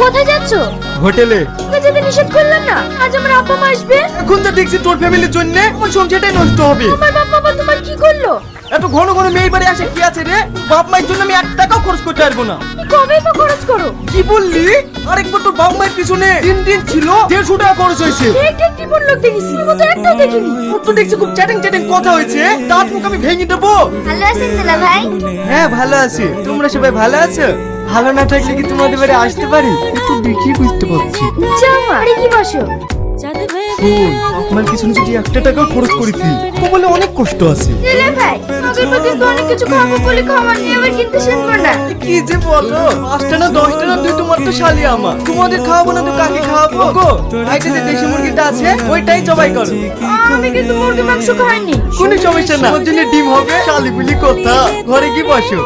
কোথায় যাচ্ছ? হোটেলে। তোকে যেতে নিষেধ করলাম না। আজ আমার আপা মা আসবে। এখন তো দেখছি তোর ফ্যামিলির জন্য আমার সংসারটাই নষ্ট হবে। আমার বাপ মা তোমার কি করল? এত ঘন ঘন মেয়ের বাড়ি আসে কি আছে রে? বাপ মায়ের জন্য আমি এক টাকাও খরচ করতে পারব না। কবে বা খরচ করো? কি বললি? আরেকবার তোর বাপ মায়ের পিছনে তিন দিন ছিল দেড়শো টাকা খরচ হয়েছে। লোক দেখেছি তো একটাও দেখিনি। তো দেখছি খুব চ্যাটিং চ্যাটিং কথা হয়েছে দাঁত মুখ আমি ভেঙে দেবো। ভালো আছেন ভাই হ্যাঁ ভালো আছি। তোমরা সবাই ভালো আছো? ভালো না থাকলে কি তোমাদের বাড়ি আসতে পারি? একটু দেখি বুঝতে পারছি। জামা আরে কি বসো? শোন আমার পিছনে যদি একটা টাকা খরচ করেছি তো বলে অনেক কষ্ট আছে। ভাই আগের প্রতিদিন তো অনেক কিছু খাব বলে খাবার নিয়ে আবার কিনতে শিখব না। কি যে বলো? পাঁচটা না দশটা না তুই তোমার তো শালি আমার। তোমাদের খাওয়াবো না তো কাকে খাওয়াবো? গো আইতে যে দেশি মুরগিটা আছে ওইটাই জবাই করো। আমি কিন্তু মুরগি মাংস খাইনি। কোনো সমস্যা না। ওর জন্য ডিম হবে শালি বলি কথা? ঘরে কি বসো।